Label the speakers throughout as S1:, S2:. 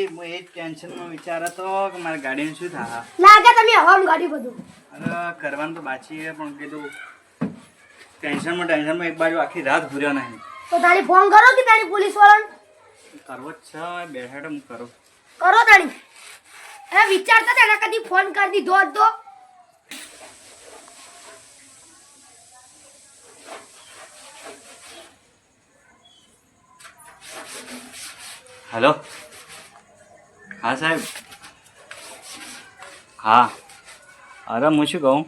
S1: ભાઈ હું એ જ ટેન્શનમાં વિચાર હતો કે મારી ગાડીનું શું થાય?
S2: લાગે તમે હવામાં ગાડી બધું.
S1: અરે કરવાનું તો બાકી છે પણ કીધું ટેન્શનમાં ટેન્શનમાં એક બાજુ આખી રાત ભૂર્યો નહીં.
S2: તો તારી ફોન કરો કે તારી પોલીસ વાળાને
S1: કરવો જ છે હું કરો.
S2: કરો તારી. એ વિચારતા હતા એના કદી ફોન કરી દીધો હોત?
S1: હલો? હા સાહેબ. હા. અરે હું શું કહું?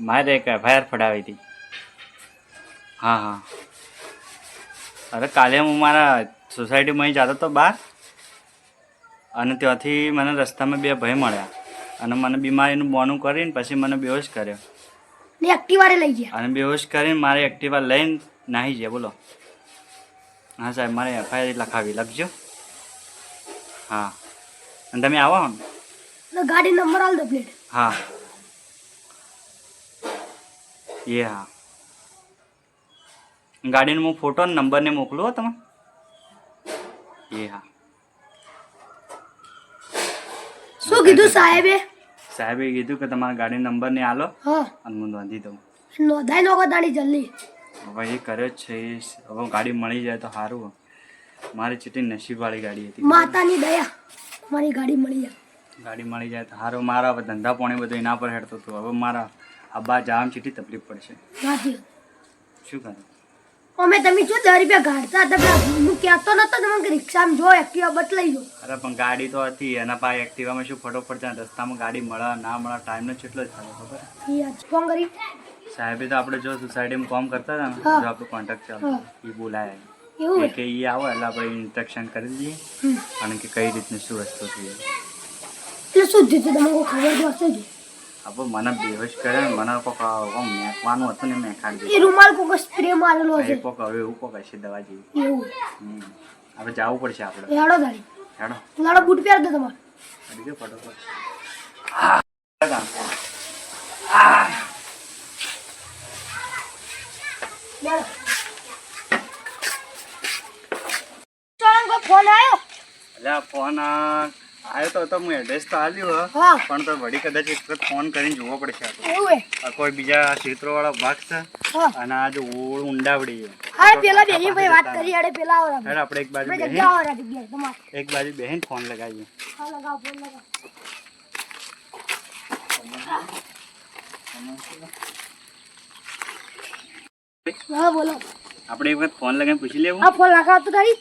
S1: મારે એક એફઆઈઆર ફડાવી હતી. હા હા. અરે કાલે હું મારા સોસાયટીમાં જતો હતો બહાર અને ત્યાંથી મને રસ્તામાં બે ભાઈ મળ્યા અને મને બીમારીનું બોનું કરીને પછી મને બેહોશ કર્યો.
S2: ને એક્ટિવારે લઈ ગયા.
S1: અને બેહોશ કરીને મારે એક્ટિવા લઈને નાહી જાય બોલો. હા સાહેબ મારે એફઆઈઆર લખાવી લખજો. હા. અને તમે આવો ને.
S2: ગાડી નંબર આલ દો પ્લેટ
S1: હા. એ હા. ગાડીનો હું ફોટો અને નંબરને મોકલું હો તમે એ હા.
S2: શું કીધું સાહેબે?
S1: સાહેબે કીધું કે તમારા ગાડી નંબર ને આલો અને હું નોંધી દઉં.
S2: નોંધાઈ નો તારી જલ્દી.
S1: હવે એ કર્યો જ છે હવે ગાડી મળી જાય તો સારું મારી ચીટી નસીબવાળી ગાડી હતી.
S2: માતાની દયા. મારી ગાડી મળી જાય.
S1: ગાડી મળી જાય તો સારું મારા હવે ધંધા પાણી બધું એના પર હેડતો હતો. હવે મારા આબા જામ ચીટી તકલીફ પડશે. શું કરે?
S2: અમે તમે શું દસ રૂપિયા ગાડતા હતા હું કહેતો નતો તમે કે રિક્ષામાં જો એક્ટિવા બદલાઈ જો
S1: અરે પણ ગાડી તો હતી. એના પાસે એક્ટિવામાં શું ફટોફટ ત્યાં રસ્તામાં ગાડી મળે ના મળે ટાઈમનો કેટલો જ થયો ખબર?
S2: ફોન કરી.
S1: સાહેબે તો આપણે જો સોસાયટીમાં કામ કરતા હતા ને જો આપણો કોન્ટેક્ટ ચાલતો. એ બોલાય.
S2: એવું
S1: કે એ આવો એટલે આપણે ઇન્સ્ટ્રક્શન કરી દઈએ. અને કે કઈ રીતની શું વસ્તુ છે
S2: એટલે શું હતું તમને ખબર તો હશે જ
S1: આપણે મને બેહોશ કરે મને કોક આમ મેકવાનું હતું ને મેં ખાડી
S2: એ રૂમાલ કોક સ્પ્રે મારેલો છે.
S1: દીધું કોક હવે એવું કોક હશે દવા જેવી.
S2: એવું?
S1: આપણે હવે જવું પડશે આપણે
S2: હેડો હાડો તારી.
S1: હેડો.
S2: લાડો બૂટ પહેર દો તમારે.
S1: હજી જો ફટાફટ. હા.
S2: ચાલો ચાલો કોઈ ફોન આવ્યો
S1: એટલે ફોન આવ્યો તો તો હું એડ્રેસ તો આલ્યું હા. પણ તો વળી કદાચ એક વખત ફોન કરીને જોવો પડશે.
S2: એવું હે
S1: આ કોઈ બીજા ક્ષેત્રોવાળા ભાગ છે. અને આ જો ઓળ ઊંડાવડી
S2: હા પેલા બેની ભાઈ વાત કરી અડે પેલા આવો
S1: હેડ આપણે એક બાજુ બેહીને. એક બાજુ બેહીને ફોન લગાવીએ.
S2: હા લગાવ ફોન લગાવ. હા બોલો.
S1: આપણે એક વખત ફોન લગાવીને પૂછી લેવું.
S2: હા ફોન લગાવો તો તારી?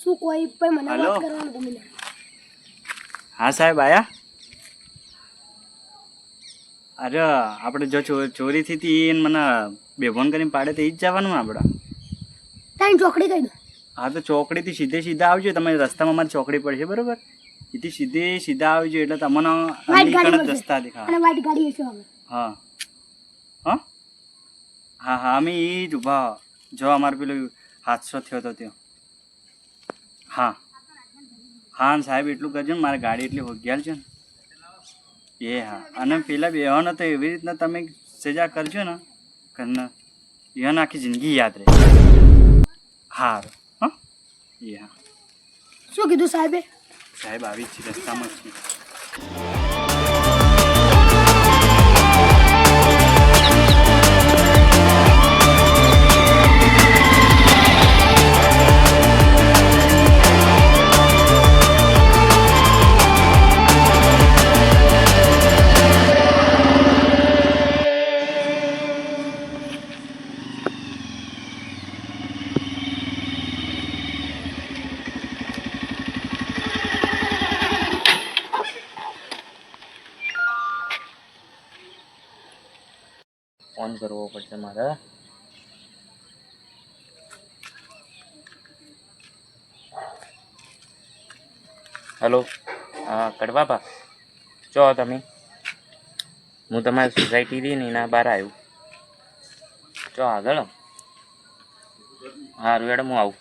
S2: શું કોઈ પણ મને વાત કરવાનું ગમે.
S1: હા સાહેબ આયા? અરે આપણે જો ચોરી થી હતી એને મને બેભોન કરીને પાડે તો એ જ જવાનું આપણે.
S2: તારી ચોકડી કઈ દો.
S1: હા તો ચોકડીથી સીધે સીધા આવજો. તમે રસ્તામાં મારી ચોકડી પડશે બરોબર? એથી સીધે સીધા આવજો એટલે તમને. રસ્તા દેખાય હા. હા? હા હા અમે એ જ ઊભા. જો અમારે પેલું હાદસો થયો હતો ત્યાં. હા. હા ને સાહેબ એટલું કરજો ને મારે ગાડી એટલી હોગ્યાલ છે ને. એ હા. અને પેલા બેવાનો તો એવી રીતના તમે સજા કરજો ને કે ન એને આખી જિંદગી યાદ રહે. હા હા? એ હા.
S2: શું કીધું સાહેબે?
S1: સાહેબ આવી જ છે રસ્તામાં જ છે.
S3: ફોન કરવો પડશે મારે. હેલો હા કડવા બા ચો તમે? હું તમારી સોસાયટી હતી ને એના બહાર આવ્યું. ચો આગળ? હા રેડ હું આવું.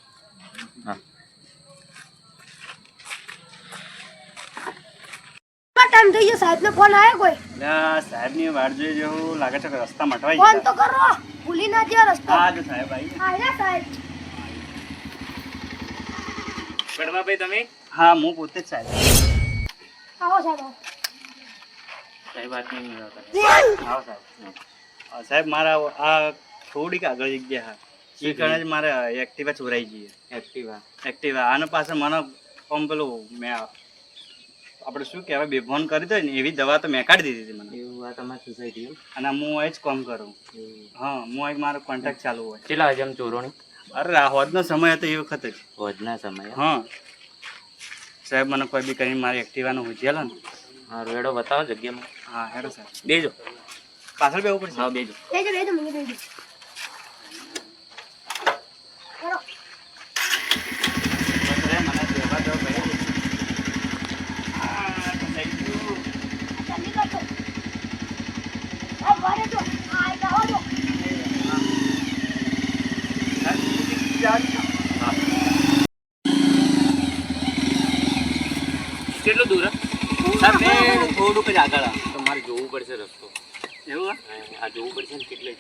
S2: ટાઈમ થઈ ગયો સાહેબનો ફોન આવ્યો કોઈ?
S1: ના સાહેબની વાર જોઈ જેવું લાગે છે કે રસ્તા મટવાઈ
S2: ફોન તો કરો ભૂલી ના જ્યો રસ્તો.
S1: હા જો સાહેબ આવી ગયા.
S2: આવ્યા સાહેબ
S3: કડવાભાઈ તમે?
S1: હા હું પોતે જ સાહેબ.
S2: આવો સાહેબ.
S3: સાહેબ વાત નહીં
S1: આવો સાહેબ. સાહેબ મારા આ થોડીક આગળ જગ્યા હા. એ કારણે જ મારે એક્ટિવા ચોરાઈ ગઈ
S3: એક્ટિવા
S1: એક્ટિવા આને પાસે મને આમ પેલું મેં આપણે શું કહેવાય બેભાન કરી દઈએ ને એવી દવા તો મેં કાઢી દીધી હતી મને.
S3: એવું આ તમારી સોસાયટી
S1: અને હું અહીં જ કામ કરું. હા હું અહીં મારો કોન્ટેક્ટ ચાલુ હોય.
S3: કેટલા હજમ ચોરોણી?
S1: અરે આ હોદનો સમય હતો એ વખત જ.
S3: વધના સમય?
S1: હા. સાહેબ મને કોઈ બી કરીને મારી એક્ટિવાનો હુજેલો ને.
S3: હા એડો બતાવો જગ્યામાં.
S1: હા હેડો સાહેબ.
S3: બેજો.
S1: પાછળ બેવું પડશે.
S3: હા બેજો.
S2: બેજો બેજો મને બેજો કરો
S1: બસ રે, મને બેહવા દો ભાઈ. આ તો થઈ ગયું.
S2: જલ્દી કરજો આ વારે જો આ આઈ આવો જો
S3: કેટલું દૂર હે?
S1: સાહેબ, બે થોડુંક જ આગળ આ.
S3: તમારે જોવું પડશે રસ્તો.
S1: એવું
S3: આ? જોવું પડશે ને કેટલે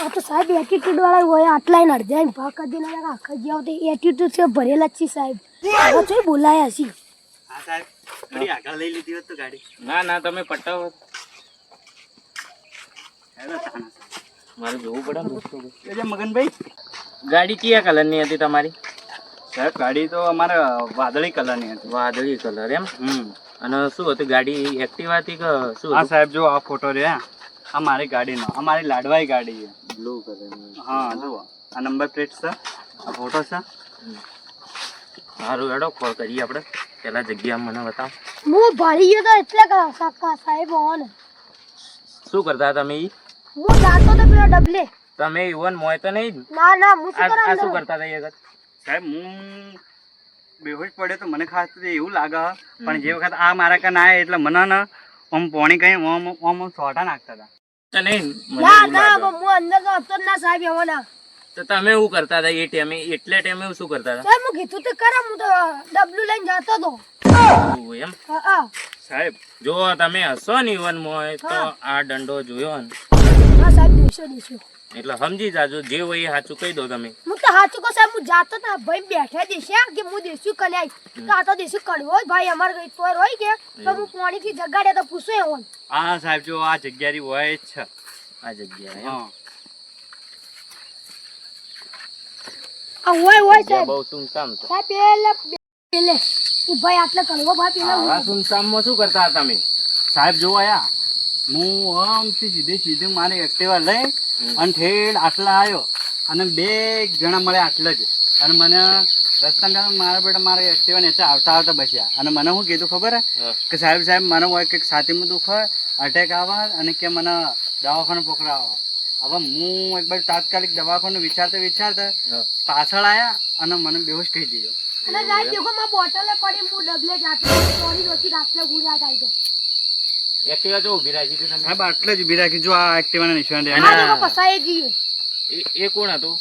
S2: આ તો સાહેબ એટીટ્યુડ વાળા હોય આટલા ને અડધા ને ભાગ કરી દેના આખા જ્યાં તો એટીટ્યુડ છે ભરેલા જ છે સાહેબ. હવે તો બોલાયા છે.
S1: હા સાહેબ. થોડી આગળ લઈ લીધી હોત તો ગાડી.
S3: ના ના તમે પટાવો. મારે જોવું પડે ને.
S1: મગનભાઈ?
S3: ગાડી કયા કલરની હતી તમારી?
S1: સાહેબ ગાડી તો અમારે વાદળી કલરની હતી.
S3: વાદળી કલર એમ?
S1: હમ.
S3: અને શું હતું ગાડી એક્ટિવા હતી કે શું
S1: હા સાહેબ જો આ ફોટો રહ્યા આ મારી ગાડીનો આ મારી લાડવાઈ ગાડી છે.
S3: બ્લુ કલર
S1: હા જુઓ. આ નંબર પ્લેટ છે. આ ફોટો છે.
S3: સારું એડો કોલ કરીએ આપણે. પેલા જગ્યા મને બતાવો.
S2: હું ભરી ગયો તો એટલે કાકા સાહેબ ઓન.
S3: શું કરતા તમે ઈ?
S2: હું જાતો તો પેલો ડબલે.
S3: તમે ઇવન મોય તો નહીં
S2: ના ના હું શું
S3: આ આ શું કરતા હતા
S1: સાહેબ હું બેહોશ પડે તો મને ખાસ તો એવું લાગે પણ જે વખત આ મારા કાન આયા એટલે મને ને આમ પોણી કઈ ઓમ ઓમ સોટા નાખતા હતા.
S3: તો
S2: ના ના હું અંદર તો હતો ના સાહેબ એવો
S3: તો તમે એવું કરતા હતા એ ટાઈમે એટલે ટાઈમે શું કરતા હતા?
S2: સાહેબ હું કીધું તો કરા હું તો ડબલું લઈને જતો તો
S3: એમ?
S2: હા હા.
S1: સાહેબ
S3: જો તમે હસો ને ઇવન મોય તો આ દંડો જોયો ને.
S2: હા સાહેબ
S3: એટલે સમજી જાજો જે હોય એ સાચું કહી દો તમે.
S2: હું તો સાચું કહું સાહેબ હું જાતો તા ભાઈ બેઠા દેશે કે હું દેશું કલ્યાઈ તો આ તો દેશું કડવો ભાઈ અમાર ગઈ તો રોઈ કે તો હું પાણી થી જગાડે તો પૂછો એવો
S1: હા સાહેબ જો આ જગ્યાની હોય જ છે.
S3: આ જગ્યા
S1: હા.
S2: આ હોય હોય સાહેબ.
S3: બહુ સુમસામ છે.
S2: સાહેબ પેલા. ભાઈ આટલા કડવો ભાઈ પેલા
S3: આવા સુનસામમાં શું કરતા હતા તમે?
S1: સાહેબ જો આયા? હું આમથી સીધે સીધે મારે એક્ટિવા લઈ અને ઠેડ આટલા આવ્યો અને બે જણા મળે આટલા જ. અને મને રસ્તામાં મારા બેટા મારા એક્ટિવા નીચે આવતા આવતા બસ્યા. અને મને શું કીધું ખબર હે? કે સાહેબ સાહેબ મને હોય કંઈક છાતીમાં દુખ હોય અટેક આવે અને કે મને દવાખાને પકડાવો. હવે હું એક બાજુ તાત્કાલિક દવાખાનું વિચારતા વિચારતા પાછળ આયા અને મને બેહોશ કહી દીધો.
S2: અને સાહેબ દેખો માં બોટલે પડી હું ડબલે જાતો પાણી રોકી રાત્રે ગુજરાત આવી તો
S3: એક્ટિવા જો ઊભી રાખી તમે?
S1: સાહેબ આટલે જ ઊભી રાખી જો આ એક્ટિવાના નિશાન
S2: આ દેખો પસાઈ જઈએ.
S3: એ કોણ હતું?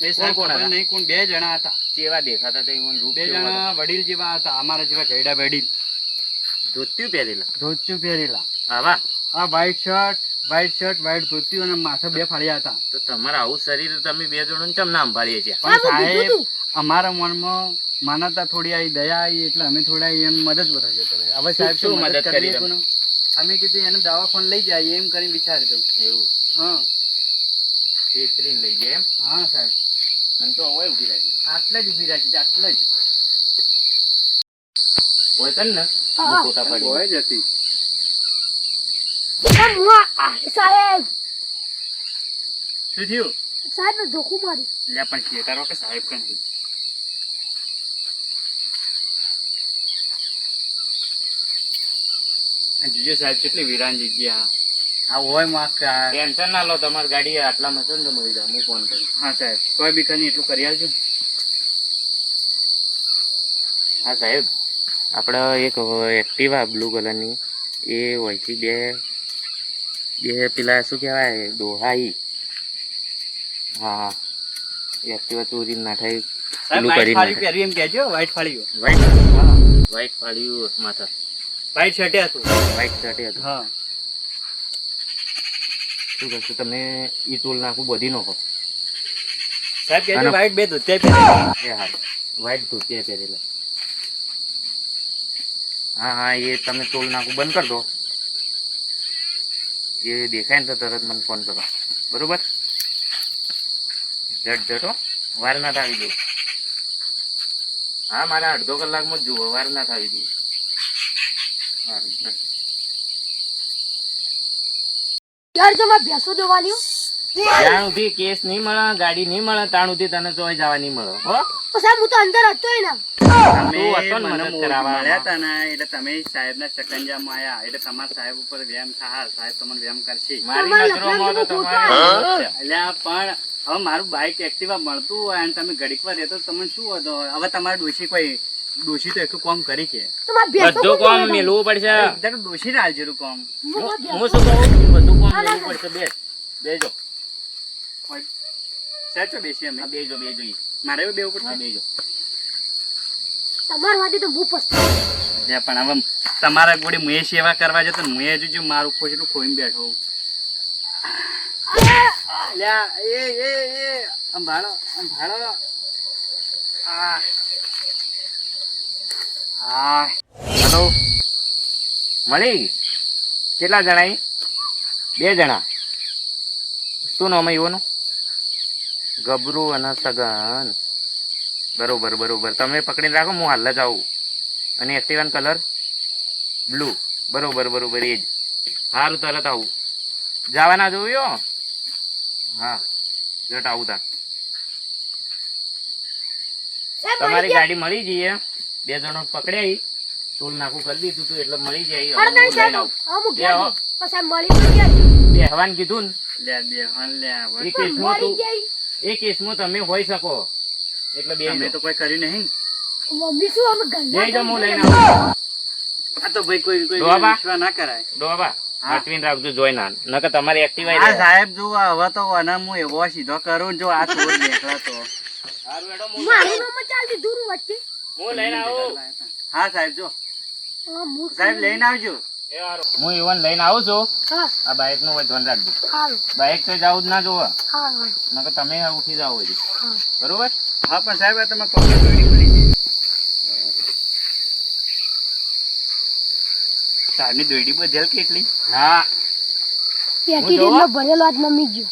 S1: એ સાહેબ
S3: કોણ કોણ હતા?
S1: નહીં કોણ બે જણા હતા.
S3: કેવા દેખાતા રૂપ
S1: બે જણા વડીલ જેવા હતા અમારા જેવા ઘેડા વડીલ.
S3: ધોતિયું પહેરેલા.
S1: ધોતિયું પહેરેલા.
S3: આવા
S1: આ white shirt white shirt white ધોતિયું અને માથે બે ફાળ્યા હતા.
S3: તો તમારા આવું શરીર તમે બે જણનું ચમ નામ પાડીએ છીએ?
S1: પણ
S2: સાહેબ,
S1: અમારા મનમાં માનવતા થોડી આવી દયા આવી એટલે અમે થોડા એમ મદદ વધારે કરે હવે સાહેબ
S3: શું મદદ કરી?
S1: અમે કીધું એને દવાખાને લઈ જાય એમ કરીને વિચાર્યું.
S3: એવું?
S1: હા.
S3: છેતરીને લઈ જાય એમ?
S1: હા સાહેબ.
S3: અને તો હવે ઊભી રાખી.
S1: આટલે જ ઊભી રાખી છે આટલે જ.
S3: હોય કર ને? ફોટા પાડી
S1: હોય જ હતી.
S2: સાહેબ.
S1: શું થયું?
S2: સાહેબ ને ધોકું મારી
S1: લે પણ શેતારો કે સાહેબ કેમ થયું? જીજો સાહેબ કેટલી વિરાન જગ્યા. હા હોય કે
S3: ટેન્શન ના લો તમારી ગાડી આટલામાં છે ને મળી જાય હું ફોન કરું.
S1: હા સાહેબ. કોઈ બી કઈ એટલું કરી આવજો.
S3: હા સાહેબ. આપણે એક એક્ટિવા બ્લુ કલરની. એ વયથી બે બે પેલા શું કહેવાય દોહાઈ. હા હા. એક્ટિવા ચોરી ના થાય. પેલું કરી
S1: એમ કહેજો વ્હાઈટ
S3: ફાળ્યું.
S1: વ્હાઈટ
S3: વ્હાઈટ ફાળ્યું માથા.
S1: વાઈટ શર્ટે હતું.
S3: વ્હાઈટ શર્ટે હતું.
S1: હા.
S3: શું કરશું તમે? ઈ ટોલ નાખું બધી નાખો
S1: સાહેબ કહેજો વ્હાઈટ બે ધોતિયા પહેરેલા.
S3: એ હા વ્હાઈટ ધોતિયા પહેરેલા. હા હા, એ તમે ટોલ નાખું બંધ કરી દો. એ દેખાય ને તો તરત મને ફોન કરો. બરોબર? જટ હો. વાર ના થાવી દઉં હા, મારે અડધો કલાકમાં જ જુઓ. વાર ના થાવી દઉં.
S2: યાર મારે ભેંસો દોવાની.
S3: જ્યાં સુધી કેસ નહીં મળે ગાડી નહીં મળે ત્યાં સુધી તને ચોય જવા નહીં મળે હો?
S2: તો સાહેબ હું તો અંદર હતો ને.
S1: પણ હવે મારું બાઇક એક્ટિવા મળતું હોય અને તમે ઘડીક વાર રહેતો તો તમને શું હતો હવે તમારે ડોશી કોઈ ડોશી તો એટલું કોમ કરી કે.
S3: બધું કોમ મેલવું પડશે.
S1: ડોશી ને હાલ જેવું કોમ.
S2: હું
S3: શું કહું? બધું કોમ મેળવું પડશે. બેસ. બેજો.
S1: સાચો બેસી અમે.
S3: બેજો બેજો
S1: મારે એવું બેવું પડશે
S3: બેજો.
S2: તમારા વાતે તો હું પસ્તાવું.
S1: એટલે પણ હવે તમારા ગોળી મુએ સેવા કરવા જતો ને મુએ જોજો જો મારું ખોશ એટલું ખોઈને બેઠો હોઉં. એ એ એ અંભાળો અંભાળો આ. હા.
S3: હલો. મળી કેટલા જણા ઈ? બે જણા. શું નામ એવાનું ગબરું અને સગન. બરોબર બરોબર. તમે પકડીને રાખો હું હાલ જ આવું. અને એક્ટિવાન કલર બ્લુ બરોબર બરોબર એ જ. સારું તરત આવું. જવાના જોયો હા? જટ આવું તા તમારી ગાડી મળી જઈએ. બે જણો પકડ્યા ટોલ નાખું કરી દીધું તું એટલે મળી જાય.
S2: તો.
S3: બેહવાન કીધું ને.
S1: લે લે
S3: એ કેસમાં તું એ કેસમાં તમે હોઈ શકો. એટલે બે
S1: અમે તો કોઈ કર્યું નહીં.
S2: મમ્મી શું અમે ગંદા
S3: જઈ હું લઈને
S1: આ તો ભાઈ કોઈ કોઈ વિશ્વાસ ના કરાય.
S3: ડોબા. હાચવીને રાખજો જોઈ ના. નકર તમારી એક્ટિવા
S1: આ સાહેબ જો હવે તો અને હું એવો સીધો કરું જો આ ચોર દેખાતો
S2: મારું નામ ચાલતી દૂર વચ્ચે.
S3: હું લઈને આવું.
S1: હા સાહેબ જો. સાહેબ લઈને આવજો.
S3: હું ઈવન લઈને આવું છું.
S2: હા.
S3: આ બાઇકનું ધ્યાન રાખજો. બાઇક તો જવું જ ના જોવા. નકર તમે ઉઠી જાઓ હજી. બરોબર?
S1: હા પણ સાહેબ આ તમે સાહેબની દોડી બધેલ કેટલી?
S3: હા
S2: ભરેલો આજ નમી ગયો.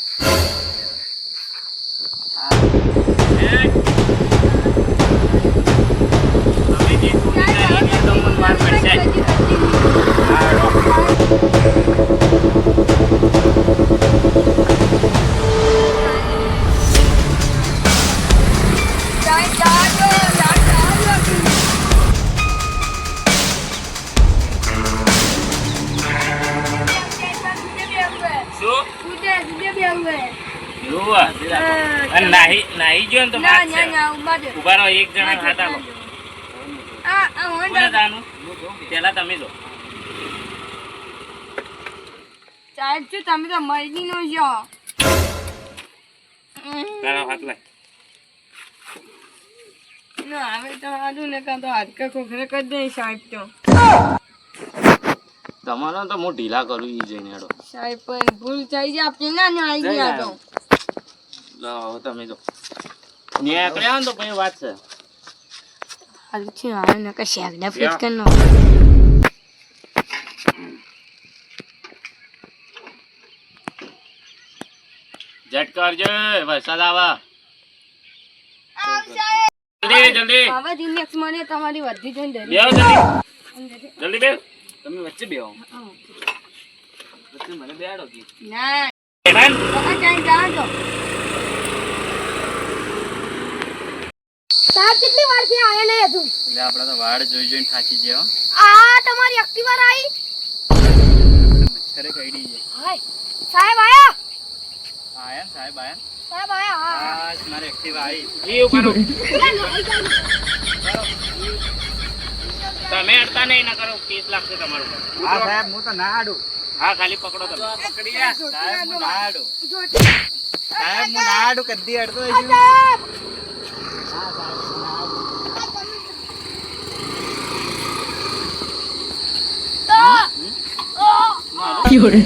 S3: શું જોવા અને નાહી નાહી ગયો ને તો વાત છે ઊભા રહો એક જણા હાથ આલો કોને જાનું પેલા તમે જો.
S4: તમે તો મળી નો છો.
S3: તારા હાથ લાય.
S4: ના હવે તો સારું ને કાં તો ખોખરે કરી દે સાહેબ તો.
S3: તમારો તો હું ઢીલા કરું ઈ જઈને હેડો.
S4: સાહેબ પણ ભૂલ થઈ જાય આપણે ના ના આવી ગયા તો.
S3: લો તમે જો. નીકળ્યા તો પછી વાત છે.
S4: છે આવે ને કે શેગડા ફિટ
S3: યા.
S4: કરી નો
S3: ઝટ કરજો વરસાદ આવા જલ્દી જલ્દી
S4: હવે દિનેશ મને તમારી વધી જઈને ડરી
S3: બેહો જલ્દી જલ્દી બેહો
S1: તમે વચ્ચે બેહો
S3: વચ્ચે મને બેહાડો કી
S4: ના
S3: બેહાડ.
S4: તમે ક્યાંય જાઓ
S2: સાહેબ કેટલી વારથી આયા નહીં હજુ?
S1: એટલે આપણે તો વાડ જોઈ જોઈને થાકી ગયા
S2: આ તમારી એક્ટિવા આવી
S1: મચ્છરે કઈડી છે.
S2: હાય સાહેબ આયા?
S1: આયા સાહેબ આયા
S2: સાહેબ આયા હા.
S1: મારે એક્ટિવા આવી.
S3: તમે અડતા નહીં ના કરો કેસ લાગશે તમારું.
S1: હા સાહેબ હું તો ના આડું.
S3: હા ખાલી પકડો તમે.
S1: સાહેબ હું ના આડું. સાહેબ હું ના આડું કદી અડતો
S3: Fiore.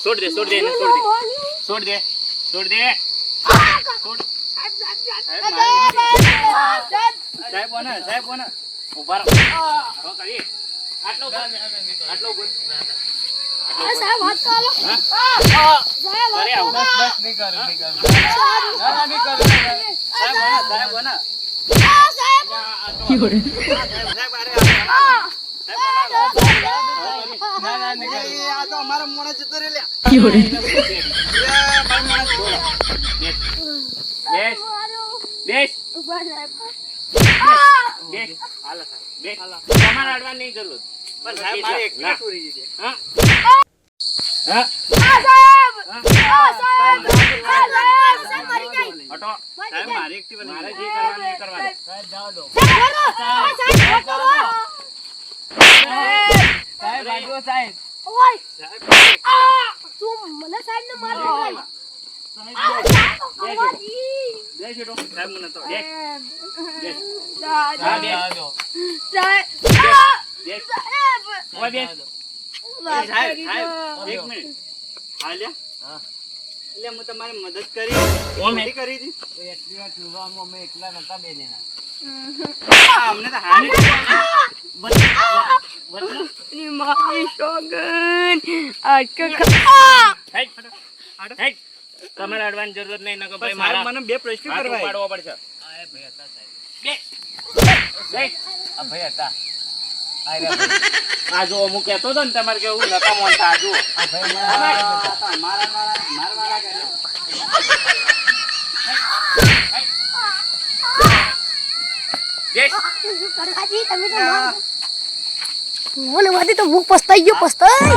S3: છોડ દે છોડ દે એને છોડ દે છોડ દે છોડ દે
S1: સાહેબ ઓના સાહેબ ઓના
S3: ઊભા રહો કરી આટલો. આટલો
S2: ઊભો. સાહેબ હાથ તો આલો. સાહેબ હાથ
S3: કરે. આવું.
S2: તો
S1: નહીં કરું નહીં કરું. ના ના નહીં કરું સાહેબ બોને સાહેબ બોને.
S2: સાહેબ.
S1: સાહેબ અરે ના ના નહીં કરું આ તો અમારો મોણસ જતો રે લ્યા. એ, મારો
S3: બેસ બેસ.
S2: ઊભા સાહેબ.
S3: બેસ અડવા નહીં જરૂર
S1: સાહેબ
S2: આ સાહેબ. સાહેબ મરી તું
S1: તો.
S3: હા
S1: તમારી મદદ કરી. કરી હતી?
S2: આ.
S1: હા, અમને તો હાની
S4: ની મારી શોગન હાડકા ખા
S3: હેટ. તમારે અડવાની જરૂરત નહીં નકો ભાઈ મારા
S1: મને બે પ્રશ્ન કરવા
S3: પાડવો પડશે બેસ. બેસ. આ જો હું કહેતો હતો ને તમારે કેવું નકા મોનતા આ જુઓ.
S1: મારા મારા મારા કરે
S3: બેસ.
S2: કરવાજી, તમે તો મારો. મને વાદી તો હું પસ્તાઈ ગયો પસ્તાઈ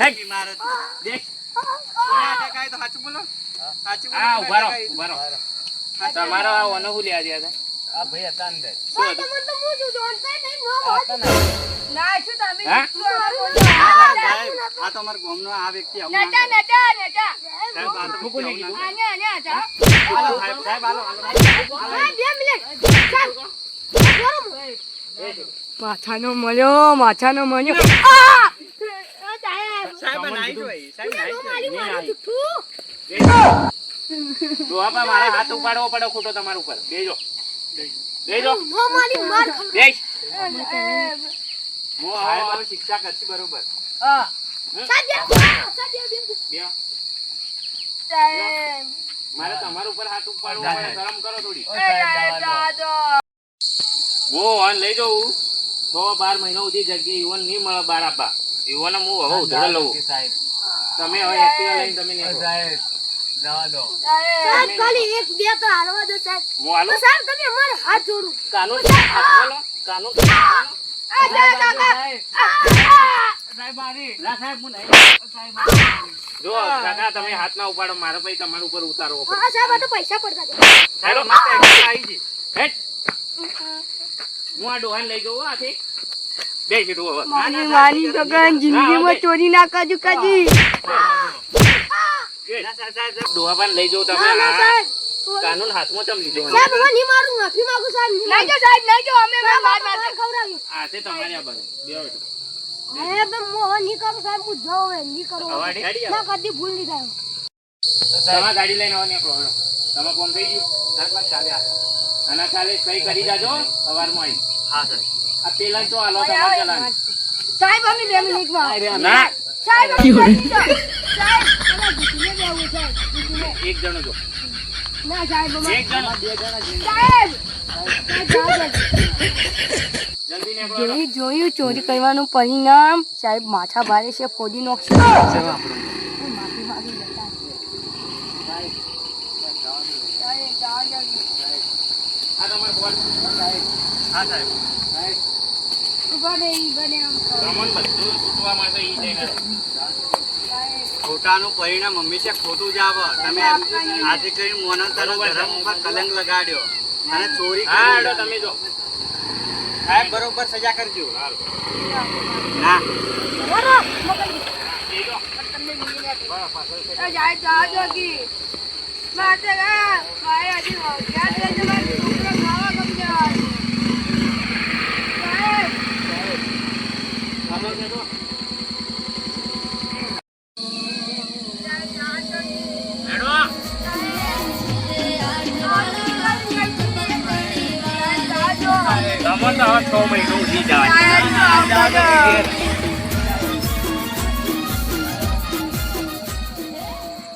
S3: હેટ.
S1: અટકાય તો સાચું બોલો સાચું બોલો?
S3: હા ઊભા રહો ઊભા રહો. તમારો આ વનો હું લ્યા દ્યા હતા.
S2: ભાઈ તમને તો હું જ જાણતા નહીં, નો
S4: ના. શું તમે.
S1: આ તો અમારા ગામનો આ વ્યક્તિ આવું
S4: નટા નટા નટા
S1: સાહેબ આ તો
S3: મૂકું
S1: વ્યક્તિ
S3: નહીં
S1: આવું ના
S3: કીધું.
S4: આને આને આજા
S1: હાલો, સાહેબ સાહેબ હાલો હાલો.
S2: બે મિનિટ. ચાલ. બરોબર.
S4: મળ્યો માથાનો મળ્યો. આ!
S2: આ સાહેબ.
S1: સાહેબ નાઈ જોઈ સાહેબ નાઈ જોઈ.
S2: મારી મારું જુઠ્ઠું.
S3: ડોહાપા મારા હાથ ઉપાડવો પડે ખોટો તમારા ઉપર. બેજો. બેજો.
S2: નો મારી માર
S3: બેસ
S1: હું. હવે હવે શિક્ષા કરશે બરોબર.
S2: સાહેબ, સાહેબ, બે, બે.
S3: બે.
S4: સાહેબ.
S3: મારે તમારા ઉપર હાથ ઉપાડવો પડે શરમ કરો થોડી. હું વાન લઈ જાઉં. છ બાર મહિના સુધી જગ્યા ઈવન નહીં મળે બાર આપવા. યુવાન હું હવે ઉધાર લઉં. તમે હવે એક્ટિવા લઈને તમે નીકળો.
S2: સાહેબ, ખાલી એક બે તો હાલવા દો, સાહેબ.
S3: હું હાલો?
S2: સાહેબ, તમે અમારે હાથ જોડું.
S3: કાનૂન હાથ બોલો કાનૂન
S2: આ સાહેબ, કાકા. આ!
S1: ના સાહેબ હું નહીં.
S3: જો કાકા તમે હાથ ના ઉપાડો મારા પછી તમારા ઉપર ઉતારો
S2: હા, સાહેબ, આ તો પૈસા પડતા.
S3: હું. આ ડોહાન લઈ ગયો આથી. બે સીટું હવે
S4: મારી મારી સોગન જિંદગીમાં ચોરી ના કરજો કદી
S1: ના સાહેબ
S3: લઈ જાઉં તમે. કાનૂન હાથમાં ચમ લીધો
S2: નહીં મારું. માફી માંગુ,
S4: અમે
S2: માર.
S3: આ તમારી આ
S2: હું નહીં કરું, સાહેબ, હું જાઉં નહીં કરું. ના, કદી ભૂલ નહીં થાય.
S3: તમે ગાડી લઈને આવવાની હેડો. તમે ફોન થઈ ગયું સાત બસ ચાલ્યા અને કાલે સહી કરી જાજો સવારમાં આવી
S1: હા સર.
S3: આ પેલા તો આલો તમારે ચલાન
S4: સાહેબ અમે બે મિનિટમાં
S3: ના.
S4: સાહેબ
S3: એક જણો જો.
S2: ના, સાહેબ,
S3: એક જણો.
S2: સાહેબ! સાહેબ, સાહેબ,
S4: જોયું ચોરી કરવાનું પરિણામ સાહેબ માથા ભારે છે ફોડી નાખશે માફી માંગી લેતા
S3: આ તમારે ફોન
S1: હા સાહેબ
S2: ઊભા રહી, ઊભા રહી, આમ કરો.
S3: તમને બધું છૂટવા માટે ઈ જઈને
S1: ખોટાનું પરિણામ હંમેશા ખોટું જ આવે. તમે આજે કરીને મોનતાના ધર્મ ઉપર કલંક લગાડ્યો અને ચોરી
S3: હા તમે જો.
S1: સાહેબ બરોબર સજા કરજો. ના.
S2: બરો,
S3: છ મહિનો સુધી જવાય